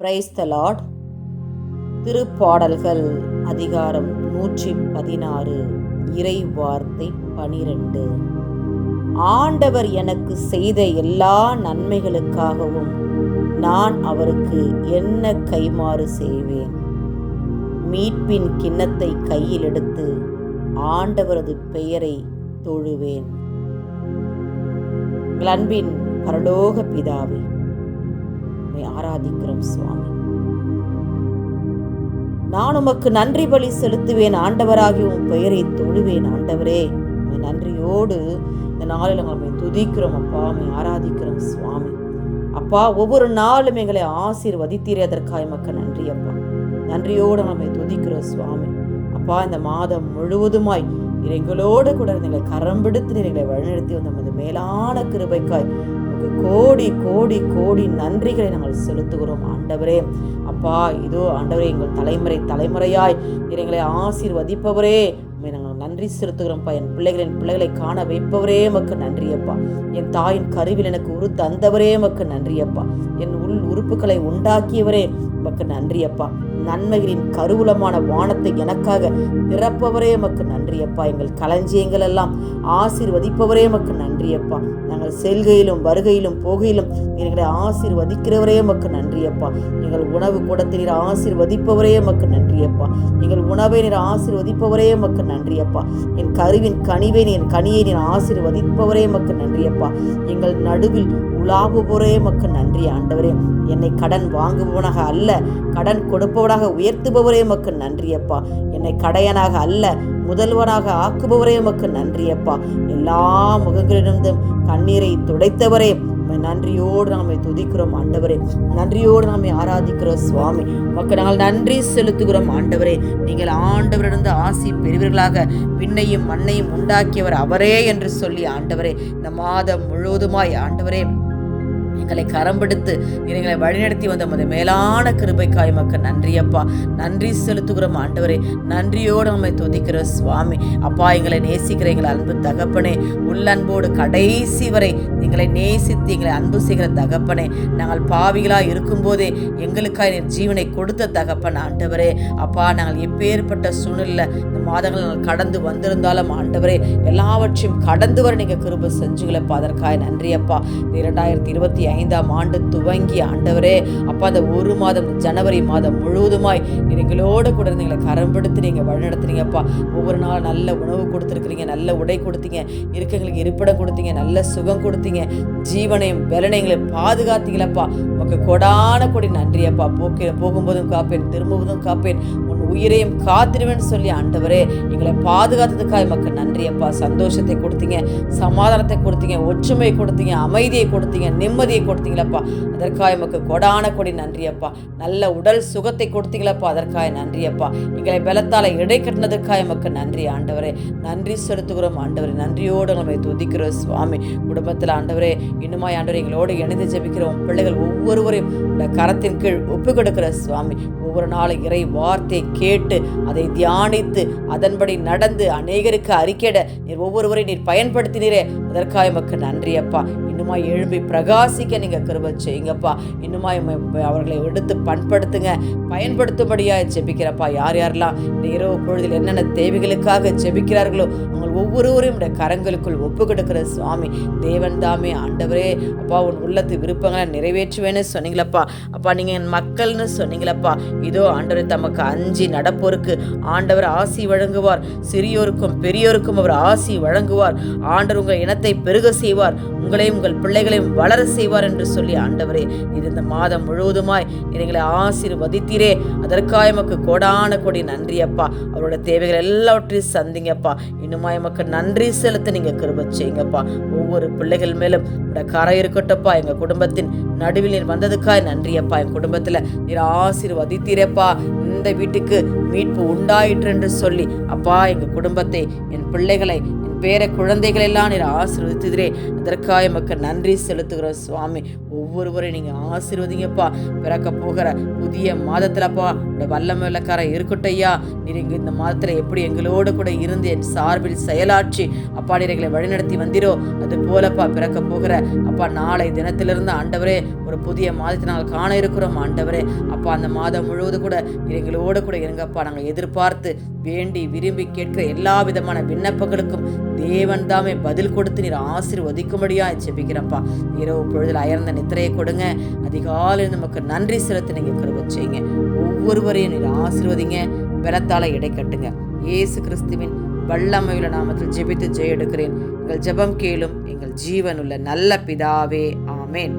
Praise the Lord திருப்பாடல்கள் அதிகாரம் நூற்றி பதினாறு இறை வார்த்தை பனிரெண்டு. ஆண்டவர் எனக்கு செய்த எல்லா நன்மைகளுக்காகவும் நான் அவருக்கு என்ன கைமாறு செய்வேன்? மீட்பின் கிண்ணத்தை கையில் எடுத்து ஆண்டவரது பெயரை தொழுவேன். எங்கள் அன்பின் பரலோக பிதாவே உம்மை ஆராதிக்கிறோம் சுவாமி. நான் உமக்கு நன்றி பலி செலுத்துவேன் ஆண்டவராகி உன் பெயரை தொழுவேன் ஆண்டவரே. உண்மை நன்றியோடு இந்த நாளில் உங்களை துதிக்கிறோம் அப்பா. உண்மை ஆராதிக்கிறோம் சுவாமி. அப்பா ஒவ்வொரு நாளும் எங்களை ஆசீர்வதித்தீரே அதற்காக மக்கள் நன்றி அப்பா. நன்றியோடு நம்மை துதிக்கிறோம் சுவாமி. அப்பா இந்த மாதம் முழுவதுமாய் எங்களோடு கூட எங்களை கரம் பிடித்து எங்களை வழிநடத்தி வந்த மேலான கிருபைக்காய் உமக்கு கோடி கோடி கோடி நன்றிகளை நாங்கள் செலுத்துகிறோம். ஆண்டவரே அப்பா இதோ ஆண்டவரே எங்கள் தலைமுறை தலைமுறையாய் எங்களை ஆசீர்வதிப்பவரே நாங்கள் நன்றி செலுத்துகிறோம்ப்பா. என் பிள்ளைகளின் பிள்ளைகளை காண வைப்பவரே மக்கு நன்றியப்பா. என் தாயின் கருவில் எனக்கு உரு தந்தவரே மக்கு நன்றியப்பா. என் உள் உறுப்புகளை உண்டாக்கியவரே மக்கு நன்றியப்பா. நன்மைகளின் கருவூலமான வானத்தை எனக்காக திறப்பவரே மக்கு நன்றியப்பா. எங்கள் களஞ்சியங்கள் எல்லாம் ஆசீர்வதிப்பவரே மக்கு நன்றியப்பா. நாங்கள் செல்கையிலும் வருகையிலும் போகையிலும் எங்களை ஆசீர்வதிக்கிறவரே மக்கு நன்றியப்பா. எங்கள் உணவு கூடத்தில் நீர் ஆசீர்வதிப்பவரே மக்கு நன்றியப்பா. எங்கள் உணவை நீர் ஆசீர்வதிப்பவரே மக்கு நன்றியப்பா. என் கருவின் கனிவை என் கனியை நீர் ஆசீர்வதிப்பவரே மக்கு நன்றியப்பா. எங்கள் நடுவில் உலாவுபவரே மக்கு நன்றி ஆண்டவரே. என்னை கடன் வாங்குபவனாக அல்ல கடன் கொடுப்பவனாக உயர்த்துபவரே மக்கு நன்றியப்பா. என்னை கடையனாக அல்ல முதல்வனாக ஆக்குபவரே மக்கு நன்றியப்பா. எல்லா முகங்களிலிருந்தும் கண்ணீரை துடைத்தவரே உம்மை நன்றியோடு நாமை துதிக்கிறோம் ஆண்டவரே. நன்றியோடு நாமை ஆராதிக்கிறோம் சுவாமி. மக்கள் நாங்கள் நன்றி செலுத்துகிறோம் ஆண்டவரே. நீங்கள் ஆண்டவரிடந்து ஆசி பெறுவீர்களாக. விண்ணையும் மண்ணையும் உண்டாக்கியவர் அவரே என்று சொல்லி ஆண்டவரே. இந்த மாதம் முழுவதுமாய் ஆண்டவரே எங்களை கரம்பெடுத்து எங்களை வழிநடத்தி வந்த உமது மேலான கிருபைக்காய் மக்கள் நன்றியப்பா நன்றி செலுத்துகிறோம் ஆண்டவரே. நன்றியோடு நம்மை துதிக்கிற சுவாமி. அப்பா எங்களை நேசிக்கிற எங்களை அன்பு தகப்பனே உள்ளன்போடு கடைசி வரை எங்களை நேசித்து எங்களை அன்பு செய்கிற தகப்பனே நாங்கள் பாவிகளாக இருக்கும்போதே எங்களுக்காக என் ஜீவனை கொடுத்த தகப்பன் ஆண்டவரே. அப்பா நாங்கள் எப்பேற்பட்ட சூழ்நிலை இந்த மாதங்கள் நாங்கள் கடந்து வந்திருந்தாலும் ஆண்டவரே எல்லாவற்றையும் கடந்து வர நீங்கள் கிருப செஞ்சுங்களப்பா அதற்காக நன்றி அப்பா. இரண்டாயிரத்தி இருபத்தி ஐந்தாம் ஆண்டு துவங்கி ஆண்டவரே அப்பா அந்த ஒரு மாதம் ஜனவரி மாதம் முழுவதுமாய் எங்களோடு எங்களோட கூட இருந்து எங்களை கரம்பெடுத்து நீங்கள் வழிநடத்துறீங்கப்பா ஒவ்வொரு நாள் நல்ல உணவு கொடுத்துருக்குறீங்க நல்ல உடை கொடுத்தீங்க இருக்கங்களுக்கு இருப்பிடம் கொடுத்தீங்க நல்ல சுகம் கொடுத்தீங்க. ஜீவனையும் பலனையும் பாதுகாத்தீங்களப்பா. உமக்கு கொடான கொடி நன்றியப்பா. போக்க போகும்போதும் காப்பேன் திரும்புவதும் காப்பேன். உயிரையும் காத்திருவேன்னு சொல்லி ஆண்டவரே எங்களை பாதுகாத்ததுக்காக மக்கள் நன்றியப்பா. சந்தோஷத்தை கொடுத்தீங்க சமாதானத்தை கொடுத்தீங்க ஒற்றுமை கொடுத்தீங்க அமைதியை கொடுத்தீங்க நிம்மதியை கொடுத்தீங்களப்பா. அதற்காக எமக்கு கொடான கொடி நன்றியப்பா. நல்ல உடல் சுகத்தை கொடுத்தீங்களப்பா அதற்காக நன்றியப்பா. எங்களை பலத்தால் இடை கட்டினதுக்காக எமக்கு நன்றி ஆண்டவரே. நன்றி செலுத்துகிறோம் ஆண்டவரே. நன்றியோடு நம்மை துதிக்கிறோம் சுவாமி. குடும்பத்தில் ஆண்டவரே இன்னுமாய் ஆண்டவரே எங்களோடு இணைந்து ஜெபிக்கிறோம் பிள்ளைகள் ஒவ்வொருவரையும் கரத்தின் கீழ் ஒப்பு கொடுக்கிற சுவாமி. ஒவ்வொரு நாளும் இறை வார்த்தை கேட்டு அதை தியானித்து அதன்படி நடந்து அநேகருக்கு அறிக்கையிட நீர் ஒவ்வொருவரை நீர் பயன்படுத்தினீரே. அதற்காக எமக்கு நன்றி அப்பா. எழும்பி பிரகாசிக்க நீங்கள் கிருப செய்யுங்கப்பா. இன்னுமா அவர்களை எடுத்து பண்படுத்துங்க. பயன்படுத்தும்படியாக ஜெபிக்கிறப்பா. யார் யாரெல்லாம் இந்த இரவு பொழுதில் என்னென்ன தேவைகளுக்காக ஜெபிக்கிறார்களோ அவங்க ஒவ்வொருவரையும் உடைய கரங்களுக்குள் ஒப்பு கொடுக்கிற சுவாமி. தேவன் தாமே ஆண்டவரே. அப்பா உன் உள்ளத்து விருப்பங்களை நிறைவேற்றுவேன்னு சொன்னீங்களப்பா. அப்பா நீங்கள் என் மக்கள்னு சொன்னீங்களப்பா. இதோ ஆண்டவர் தமக்கு அஞ்சு நடப்போருக்கு ஆண்டவர் ஆசி வழங்குவார். சிறியோருக்கும் பெரியோருக்கும் அவர் ஆசி வழங்குவார். ஆண்டவர் உங்கள் இனத்தை பெருக செய்வார். உங்களையும் உங்கள் பிள்ளைகளையும் வளர செய்வார் என்று சொல்லி ஆண்டவரே இது இந்த மாதம் முழுவதுமாய் எங்களை ஆசீர்வதித்தீரே. அதற்காக எமக்கு கோடான கொடி நன்றி அப்பா அவரோட தேவைகள் எல்லாவற்றையும் சந்திங்கப்பா. இன்னுமா எமக்கு நன்றி செலுத்த நீங்க கிருப செய்யுங்கப்பா. ஒவ்வொரு பிள்ளைகள் மேலும் உங்களோட கரை இருக்கட்டும்ப்பா. எங்க குடும்பத்தின் நடுவில் நீர் வந்ததுக்காக நன்றியப்பா. என் குடும்பத்துல நீர் ஆசீர்வதித்தீரேப்பா. இந்த வீட்டுக்கு மீட்பு உண்டாயிற்று என்று சொல்லி அப்பா எங்க குடும்பத்தை என் பிள்ளைகளை பேர குழந்தைகள் எல்லாம் நீர் ஆசீர்வதித்தீரே. அதற்காக மக்கள் நன்றி செலுத்துகிறோம் சுவாமி. ஒவ்வொருவரையும் நீங்கள் ஆசீர்வதிங்கப்பா. பிறக்க போகிற புதிய மாதத்திலப்பா இந்த வல்லமை உள்ளக்காரன் இருக்கட்டையா ஐயா. நீர் இங்கே இந்த மாதத்தில் எப்படி எங்களோடு கூட இருந்து என் சார்பில் செயலாற்றி அப்பா நீர் எங்களை வழிநடத்தி வந்திரோ அது போலப்பா பிறக்க போகிற அப்பா நாளை தினத்திலிருந்து ஆண்டவரே ஒரு புதிய மாதத்தை நாங்கள் காண இருக்கிறோம் ஆண்டவரே. அப்பா அந்த மாதம் முழுவதும் கூட எங்களோடு கூட இருங்கப்பா. நாங்கள் எதிர்பார்த்து வேண்டி விரும்பி கேட்கிற எல்லா விதமான விண்ணப்பங்களுக்கும் தேவன் தாமே பதில் கொடுத்து நீர் ஆசீர்வதிக்கும்படியா ஜெபிக்கிறப்பா இரவு பொழுதில் அயர்ந்த நித்திரையை கொடுங்க. அதிகாலையில் நமக்கு நன்றி செலுத்தி நீங்கள் கிருப செய்யுங்க. ஒவ்வொருவரையும் நீங்கள் ஆசீர்வதிங்க. பலத்தால் இடை கட்டுங்க. இயேசு கிறிஸ்துவின் வல்லமையுள்ள நாமத்தில் ஜெபித்து ஜெய எடுக்கிறேன் எங்கள் ஜெபம் கேளும் எங்கள் ஜீவனுள்ள நல்ல பிதாவே. ஆமேன்.